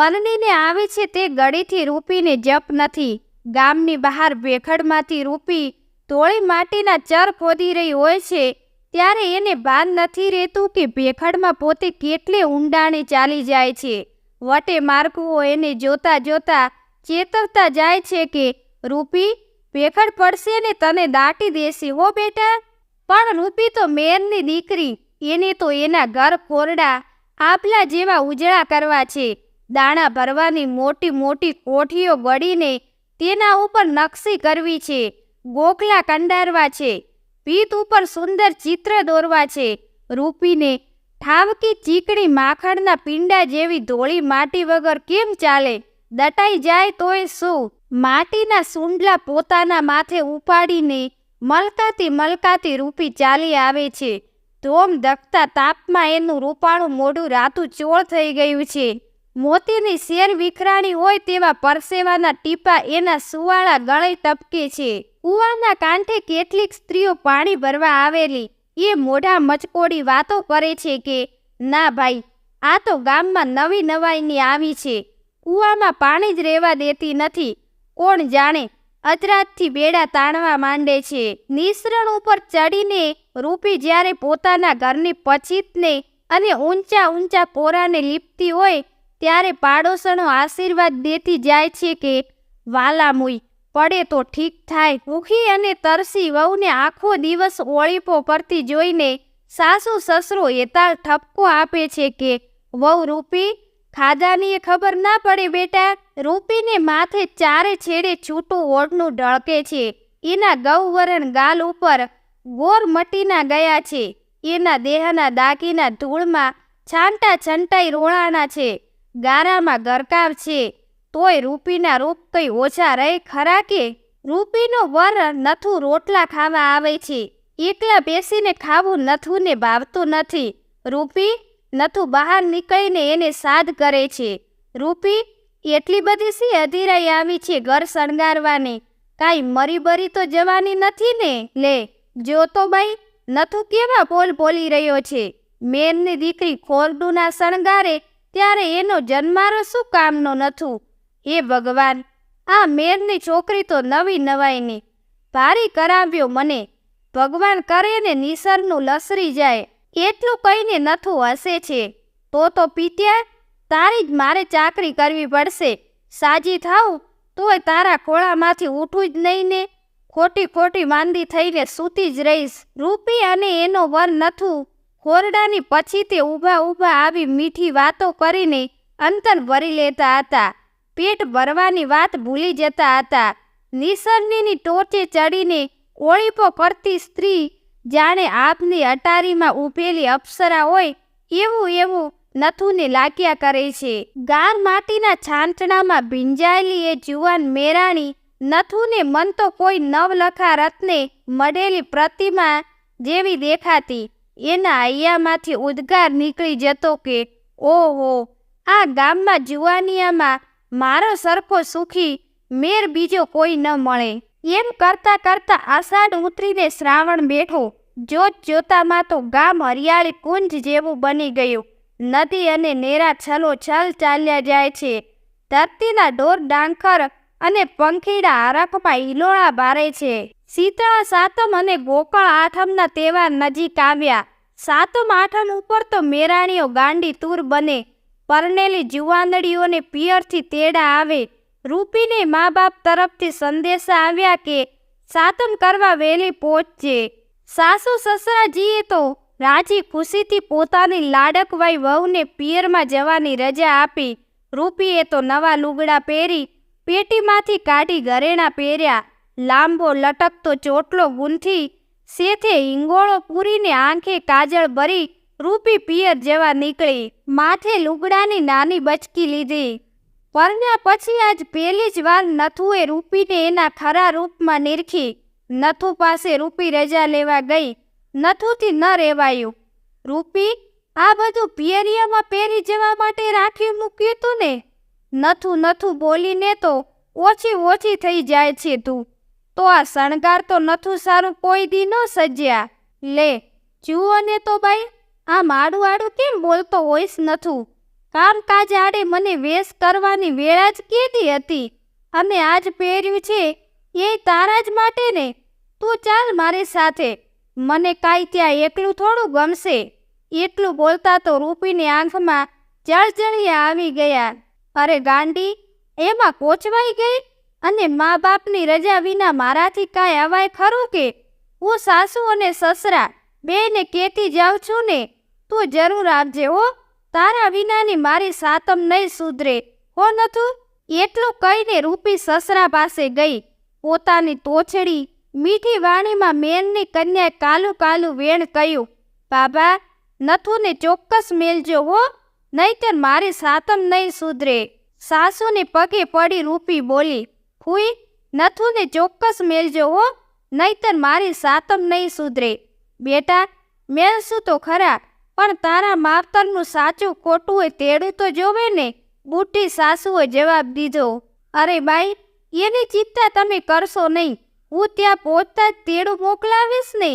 પરણીને આવે છે તે ગળીથી રૂપીને જપ નથી. ગામની બહાર ભેખડમાંથી રૂપી તોળી માટીના ચર ખોદી રહી હોય છે. ત્યારે એને ભાન નથી રહેતું કે ભેખડમાં પોતે કેટલે ઊંડાણે ચાલી જાય છે. વટે માર્કુઓ એને જોતા જોતા ચેતવતા જાય છે કે, રૂપી, ભેખડ પડશે ને તને દાટી દેશે હો બેટા. પણ રૂપી તો મેરની દીકરી, એને તો એના ઘર ખોરડા, આપલા જેવા ઉજળા કરવા છે. દાણા ભરવાની મોટી મોટી કોઠીઓ ગળીને તેના ઉપર નકશી કરવી છે. ગોખલા કંડારવા છે. પીત ઉપર સુંદર ચિત્ર દોરવા છે. રૂપીને ઠાવકી ચીકણી માખણના પિંડા જેવી ધોળી માટી વગર કેમ ચાલે? દટાઈ જાય તોય શું? માટીના સુંડલા પોતાના માથે ઉપાડીને મલકાતી મલકાતી રૂપી ચાલી આવે છે. ધોમ દખતા તાપમાં એનું રૂપાળું મોઢું રાતું ચોળ થઈ ગયું છે. મોતીની શેર વિખરાણી હોય તેવા પરસેવાના ટીપા એના સુવાળા ગળે ટપકે છે. કુવાના કાંઠે કેટલીક સ્ત્રીઓ પાણી ભરવા આવેલી. એ મોઢા મચકોડી વાતો કરે છે કે, ના ભાઈ, આ તો ગામમાં નવી નવાઈની આવી છે. કૂવામાં પાણી જ રહેવા દેતી નથી. કોણ જાણે અજરાતથી બેડા તાણવા માંડે છે. નિસરણ ઉપર ચડીને રૂપી જ્યારે પોતાના ઘરની પછીતને અને ઊંચા ઊંચા પોરાને લીપતી હોય ત્યારે પાડોશણો આશીર્વાદ દેતી જાય છે કે વાલા મુઈ પડે તો ઠીક થાય. ભૂખી અને તરસી વહુને આખો દિવસ ઓળીપો કરતી જોઈને સાસુ સસરો એતાળ ઠપકો આપે છે કે, વહુ રૂપી ખાધાની એ ખબર ના પડે બેટા, રૂપીને માથે ચારે છેડે છૂટું ઓઢનું ઢળકે છે. એના ગૌવરણ ગાલ ઉપર ગોર મટીના ગયા છે. એના દેહના દાગીના ધૂળમાં છાંટા છંટાઈ રોળાના છે. ગારામાં ગરકાવ છે, તોય રૂપીના રૂપ કંઈ ઓછા રહે ખરા કે? રૂપીનો વર નથું રોટલા ખાવા આવે છે, એકલા બેસીને ખાવું નથુને ભાવતું નથી. રૂપી નથું બહાર નીકળીને એને સાદ કરે છે. રૂપી, એટલી બધી સી અધીરાઈ આવી છે ઘર શણગારવાની? કાંઈ મરી બરી તો જવાની નથી ને? લે, જો તો ભાઈ નથું કેવા બોલ બોલી રહ્યો છે? મેનની દીકરી ખોરડુના શણગારે ત્યારે એનો જન્મારો શું કામનો નથું? હે ભગવાન, આ મેરની છોકરી તો નવી નવાઈની ભારી કરાવ્યો મને. ભગવાન કરે ને નિસરનું લસરી જાય, એટલું કહીને નથું હસે છે. તો તો પીત્યા, તારી જ મારે ચાકરી કરવી પડશે. સાજી થાવ તોય તારા ખોળામાંથી ઉઠું જ નહીં ને. ખોટી ખોટી માંદી થઈને સૂતી જ રહીશ. રૂપી અને એનો વર નથું ખોરડાની પછી તે ઊભા ઊભા આવી મીઠી વાતો કરીને અંતર ભરી લેતા હતા. પેટ ભરવાની વાત ભૂલી જતા હતા. નિસરણીની ટોચે ચડીને ઓળીપો કરતી સ્ત્રી જાણે આપની અટારીમાં ઊભેલી અપ્સરા હોય એવું એવું નથુને લાગ્યા કરે છે. ગાર માટીના છાંટણામાં ભીંજાયેલી એ જુવાન મેરાણી નથુને મન તો કોઈ નવલખા રત્ને મળેલી પ્રતિમા જેવી દેખાતી. એના હૈયામાંથી ઉદ્ગાર નીકળી જતો કે, ઓહો, આ ગામમાં જુવાનિયામાં મારો સરખો સુખી મેર બીજો કોઈ ન મળે. એમ કરતા કરતા આષાઢ ઉતરીને શ્રાવણ બેઠો. જોત જોતામાં તો ગામ હરિયાળી કુંજ જેવું બની ગયું. નદી અને નેરા છલો છલ ચાલ્યા જાય છે. ધરતીના ઢોર ડાંખર અને પંખીડા હરખમાં હિલોળા બારે છે. શીતળા સાતમ અને ગોકળ આઠમના તહેવાર નજીક આવ્યા. સાતમ આઠમ ઉપર તો મેરાણીઓ ગાંડી તૂર બને. પરણેલી જુવાનડીઓને પિયરથી તેડા આવે. રૂપીને મા બાપ તરફથી સંદેશા આવ્યા કે સાતમ કરવા વહેલી પહોંચજે. સાસુ સસરાજીએ તો રાજી ખુશીથી પોતાની લાડકવાઈ વહુને પિયરમાં જવાની રજા આપી. રૂપીએ તો નવા લુગડા પહેરી પેટીમાંથી કાઢી ઘરેણા પહેર્યા. લાંબો લટકતો ચોટલો ગૂંથી શેથે હિંગોળો પૂરીને આંખે કાજળ ભરી રૂપી પિયર જેવા નીકળી. માથે લુગડાની નાની બચકી લીધી. પરણ્યા પછી આજ પહેલી જ વાર નથુએ રૂપીને એના ખરા રૂપમાં નિરખી. નથુ પાસે રૂપી રજા લેવા ગઈ. નથુથી ન રહેવાયું રૂપી, આ બધું પિયરિયામાં પહેરી જવા માટે રાખી મૂક્યું તું ને? નથું નથું બોલીને તો ઓછી ઓછી થઈ જાય છે તું. તો આ શણગાર તો નથું સારું કોઈ દી ન સજ્યા લે, જુઓ ને તો બાઈ આ માડું આડું કેમ બોલતો હોઈશ નથું? કામકાજ આડે મને વેશ કરવાની વેળા જ કીધી હતી? અને આજ પહેર્યું છે, એ તારા જ માટે ને. તું ચાલ મારી સાથે. મને કાંઈ ત્યાં એકલું થોડું ગમશે. એટલું બોલતા તો રૂપીની આંખમાં જળજળિયા આવી ગયા. અરે ગાંડી, એમાં કોચવાઈ ગઈ? અને મા બાપની રજા વિના મારાથી કાંઈ અવાય ખરું કે? હું સાસુ અને સસરા બેને કહેતી જાઉં છું ને, તું જરૂર આપજે હો. તારા વિનાની મારી સાતમ નહીં સુધરે, હો નથું? એટલું કહીને રૂપી સસરા પાસે ગઈ. પોતાની તોછડી મીઠી વાણીમાં મેનની કન્યાએ કાલું કાલું વેણ કહ્યું, બાબા, નથુને ચોક્કસ મેલજો હો, નહીતર મારી સાતમ નહીં સુધરે. સાસુને પગે પડી રૂપી બોલી ફૂઈ નથુને ચોક્કસ મેલજો હો, નહીતર મારી સાતમ નહીં સુધરે. બેટા, મેલશું તો ખરા, પણ તારા માવતરનું સાચું ખોટું હોય તેડું તો જોવે ને, બુઢી સાસુએ જવાબ દીધો. અરે બાઈ, એની ચિંતા તમે કરશો નહીં, હું ત્યાં પહોંચતા જ તેડું મોકલાવીશ ને,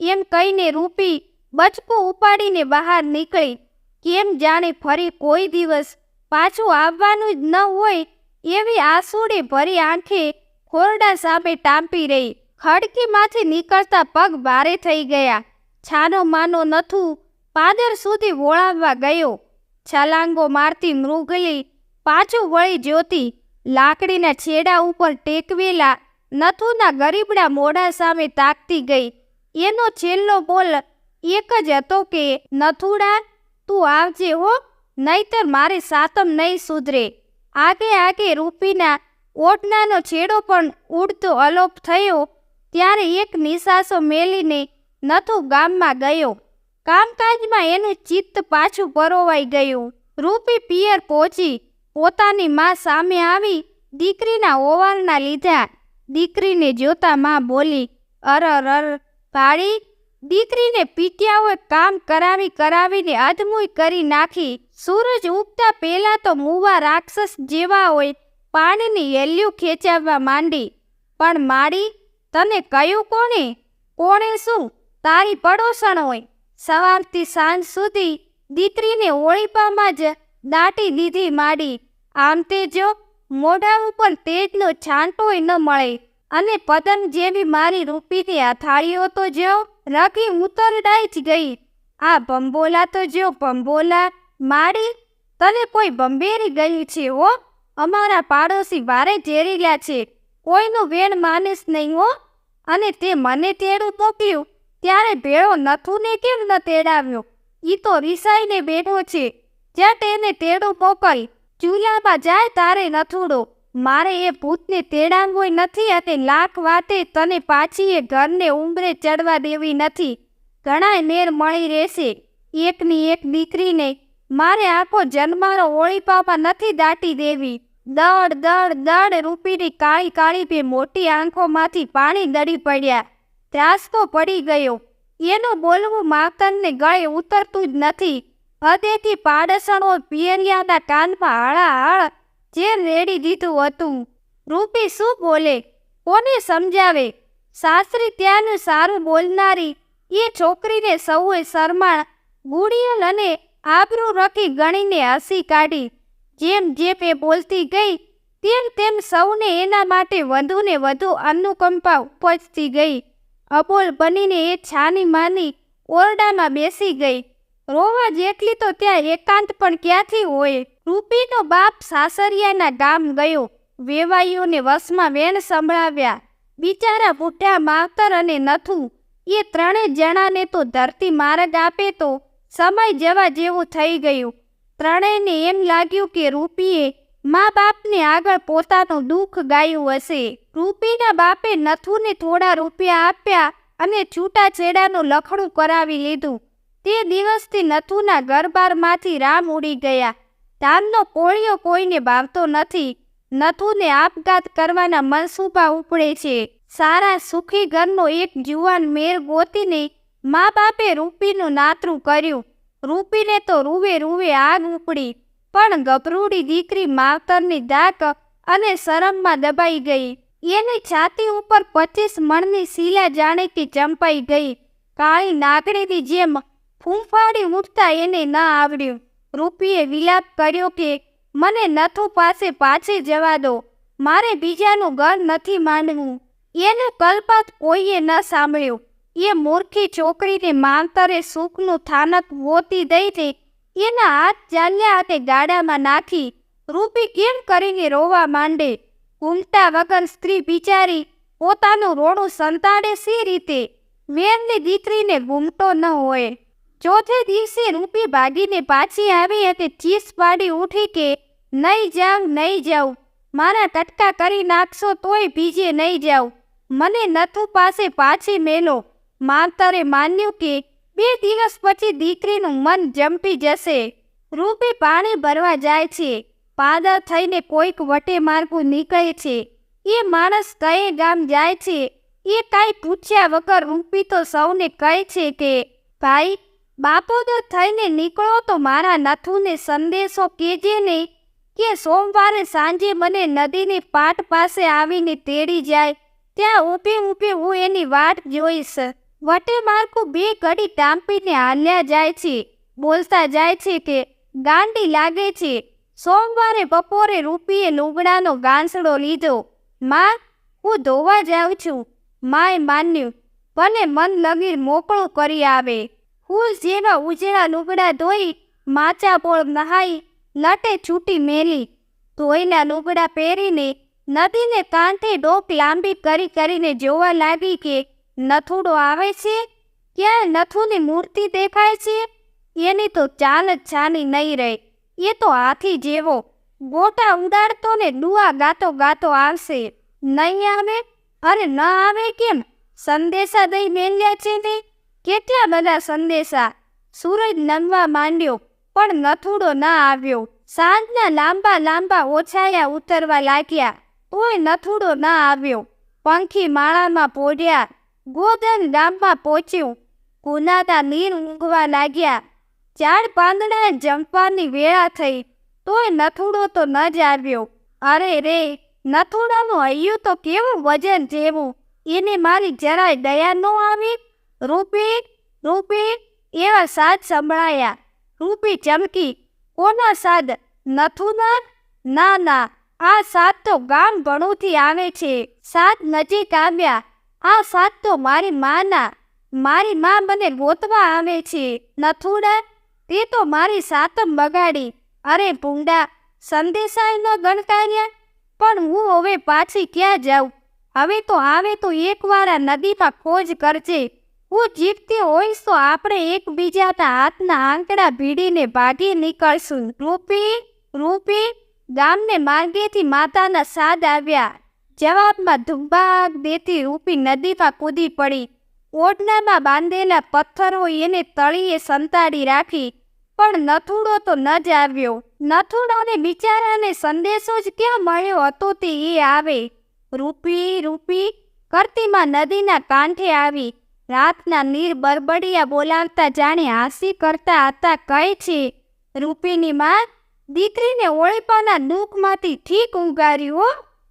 એમ કહીને રૂપી બચકું ઉપાડીને બહાર નીકળી. કેમ જાણે ફરી કોઈ દિવસ પાછું આવવાનું જ ન હોય એવી આંસુડી ભરી આંખે ખોરડા સામે ટાંપી રહી. ખડકીમાંથી નીકળતા પગ ભારે થઈ ગયા. છાનો માનો નથું પાદર સુધી વોળાવવા ગયો. છલાંગો મારતી મૃગલી પાછું વળી જ્યોતિ લાકડીના છેડા ઉપર ટેકવેલા નથુના ગરીબડા મોઢા સામે તાકતી ગઈ. એનો છેલ્લો બોલ એક જ હતો કે, નથુડા, તું આવજે હો, નહીતર મારે સાતમ નહીં સુધરે. આગે આગે રૂપીના ઓટનાનો છેડો પણ ઉડતો અલોપ થયો ત્યારે એક નિશાસો મેલીને નથુ ગામમાં ગયો. કામકાજમાં એનું ચિત્ત પાછું પરોવાઈ ગયું. રૂપી પિયર પહોંચી પોતાની માં સામે આવી દીકરીના ઓવારના લીધા દીકરીને જોતા માં બોલી અરર અર પાડી દીકરીને પીટ્યા હોય કામ કરાવી કરાવીને અધમુય કરી નાખી. સૂરજ ઉગતા પહેલાં તો મૂવા રાક્ષસ જેવા હોય પાણીની એલ્યું ખેંચાવવા માંડી. પણ માડી, તને કયું કોણે? કોણે શું? તારી પડોસણ હોય. સવારથી સાંજ સુધી દીકરીને ઓળીપામાં જ દાટી દીધી માડી. આમ તે જો, મોઢા ઉપર તેજનો છાંટોય ન મળે અને પતન જેવી મારી રૂપીની અથાળીઓ તો જો રખી ઉતરડાઈ જ ગઈ. આ ભંબોલા તો જો બંબોલા માડી તને કોઈ બંબેરી ગયું છે હો? અમારા પાડોશી વારે ઝેરીલા છે. કોઈનું વેણ માનીશ નહીં હો. અને તે મને તેડું મોકલ્યું ત્યારે ભેળો નથુને કેમ ન તેડાવ્યો? ઈ તો રિસાઈને બેઠો છે. જ્યાં તેને તેડું મોકલ ચૂલામાં જાય તારે નથુડો. મારે એ ભૂતને તેડાવવું નથી અને લાખ વાતે તને પાછી એ ઘરને ઉંબરે ચડવા દેવી નથી. ઘણાય નેર મળી રહેશે. એકની એક દીકરીને મારે આખો જન્મારો ઓળીપામાં નથી દાટી દેવી. દડ દડ દડ રૂપીની કાળી કાળી બે મોટી આંખોમાંથી પાણી દડી પડ્યા. ત્રાસ તો પડી ગયો. એનું બોલવું માતરને ગળે ઉતરતું જ નથી. હદેથી પાડસણો પિયરિયાના કાનમાં હળાહળ જે રેડી દીધું હતું. રૂપી શું બોલે? કોને સમજાવે? સાસરી ત્યાંનું સારું બોલનારી એ છોકરીને સૌએ શરમાળ ગુડિયલ અને આબરૂ રખી ગણીને હસી કાઢી. જેમ જેમ એ બોલતી ગઈ, તેમ તેમ સૌને એના માટે વધુને વધુ અનુકંપા ઉપજતી ગઈ. અબોલ બનીને એ છાની માની ઓરડામાં બેસી ગઈ. રોવા જેટલી તો ત્યાં એકાંત પણ ક્યાંથી હોય? રૂપીનો બાપ સાસરિયાના ગામ ગયો. વેવાઈઓને વશમાં વેણ સંભળાવ્યા. બિચારા બુઢા માતર અને નથુ. એ ત્રણેય જણાને તો ધરતી માર્ગ આપે તો સમય જવા જેવું થઈ ગયું. ત્રણેયને એમ લાગ્યું કે રૂપીએ મા બાપને આગળ પોતાનું દુઃખ ગાયું હશે. રૂપીના બાપે નથુને થોડા રૂપિયા આપ્યા અને છૂટાછેડાનું લખડું કરાવી લીધું. તે દિવસથી નથુના ગરબારમાંથી રામ ઉડી ગયા. ધાનનો કોળિયો કોઈને ભાવતો નથી. નથુને આપઘાત કરવાના મનસૂબા ઉપડે છે. સારા સુખી ઘરનો એક જુવાન મેર ગોતીને મા બાપે રૂપીનું નાતરું કર્યું. રૂપીને તો રૂવે રૂવે આગ ઉપડી પણ ગભરૂડી દીકરી માવતરની દાક અને શરમમાં દબાઈ ગઈ. એની છાતી ઉપર પચીસ મણની શીલા જાણેતી ચંપાઈ ગઈ. કાળી નાગણીની જેમ ફૂંફાડી ઉઠતા એને ન આવડ્યું. રૂપીએ વિલાપ કર્યો કે, મને નથુ પાસે પાછી જવા દો. મારે બીજાનું ઘર નથી માંડવું. એને કલ્પાત કોઈએ ન સાંભળ્યું. એ મૂર્ખી છોકરીને માવતરે સુખનું થાનક દઈ દે, એના હાથ ચાલ્યા હાથે ગાડામાં નાખી, રૂપી કેમ કરીને રોવા માંડે. ઘૂમતા વગર સ્ત્રી બિચારી પોતાનું રોડું સંતાડે સી રીતે? વેરની દીકરીને ઘૂમતો ન હોય. ચોથે દિવસે રૂપી ભાગીને પાછી આવી અને ચીસ પાડી ઉઠી કે, નહીં જાઉં નહીં જાઉં. મારા કટકા કરી નાખશો તોય ભીજે નહીં જાઉં. મને નથુ પાસે પાછી મેલો. માવતરે માન્યું કે બે દિવસ પછી દીકરીનું મન જંપી જશે. રૂપી પાણી ભરવા જાય છે. પાદર થઈને કોઈક વટે માર્ગું નીકળે છે. એ માણસ કયે ગામ જાય છે? એ કાંઈ પૂછ્યા વગર રૂપી તો સૌને કહે છે કે, ભાઈ બાપોદર થઈને નીકળો તો મારા નથુને સંદેશો કેજે ને કે સોમવારે સાંજે મને નદીની પાટ પાસે આવીને તેડી જાય. ત્યાં ઊભી ઊભી હું એની વાટ જોઈશ. વટે માર્કું બે ઘડી ટાંપીને હાલ્યા જાય છે. બોલતા જાય છે કે, ગાંડી લાગે છે. સોમવારે બપોરે રૂપીએ લુગડાનો ગાંસડો લીધો. માં, હું ધોવા જાઉં છું. માએ માન્યું. ભલે મન લગીર મોકળું કરી આવે. હું જેવા ઉજળા લુગડા ધોઈ, માચા પોળ નહાઈ, લટે છૂટી મેલી. ધોઈના લુગડા પહેરીને નદીને કાંઠે ડોક લાંબી કરી કરીને જોવા લાગી કે નથુડો આવે છે? ક્યાં નથુની મૂર્તિ દેખાય છે? એની તો ચાલ જ છાની નહીં રહે. એ તો હાથી જેવો. ગોટા ઉડાડતો ને ડુઆ ગાતો ગાતો આવશે નહીં આવે? અરે ન આવે કેમ? સંદેશા દઈ મેલ્યા છે ને? કેટલા બધા સંદેશા? સૂરજ નમવા માંડ્યો, પણ નથુડો ન આવ્યો. સાંજના લાંબા લાંબા ઓછાયા ઉતરવા લાગ્યા. તોય નથુડો ન આવ્યો. પંખી માળામાં પોડ્યા ગોધન ગામમાં પહોંચ્યું. કુનાતા નીર ઊંઘવા લાગ્યા. ચાર પાંદડા જમવાની વેળા થઈ, તોય નથુડો તો ન જ આવ્યો. અરે રે, નથુડાનું હૈયું તો કેવું વજન જેવું? એને મારી જરાય દયા ન આવી? રૂપી રૂપી, એવા સાદ સંભળાયા. રૂપી ચમકી, કોના સાદ? નથુના? ના ના, આ સાદ તો ગામ ભણુથી આવે છે. સાદ નજીક આવ્યા. આ સાત તો મારી માના, મારી મા મને ગોતવા આવે છે. નથુડા, તે તો મારી સાતમ બગાડી. અરે ભૂંડા, સંદેશાય ન ગણકાર્યા, પણ હું હવે પાછી ક્યાં જાઉં? હવે તો આવે તો એકવાર આ નદીમાં ખોજ કરજે. હું જીવતી હોઈશ તો આપણે એકબીજાના હાથના આંકડા ભીડીને ભાગી નીકળશું. રૂપી રૂપી, ગામને માર્ગેથી માતાના સાદ આવ્યા. જવાબમાં ધુંબાક દેતી રૂપી નદીમાં કૂદી પડી. ઓઢનામાં બાંધેલા પથ્થરો એને તળીએ સંતાડી રાખી, પણ નથુડો તો ન જ આવ્યો. નથુડોને બિચારાને સંદેશો જ ક્યાં મળ્યો હતો તે એ આવે. રૂપી રૂપી, કરતીમાં નદીના કાંઠે આવી. રાતના નીર બરબડિયા બોલાવતા જાણે હાંસી કરતા હતા, કહે છે, રૂપીની માં, દીકરીને ઓળીપાના દુઃખમાંથી ઠીક હો.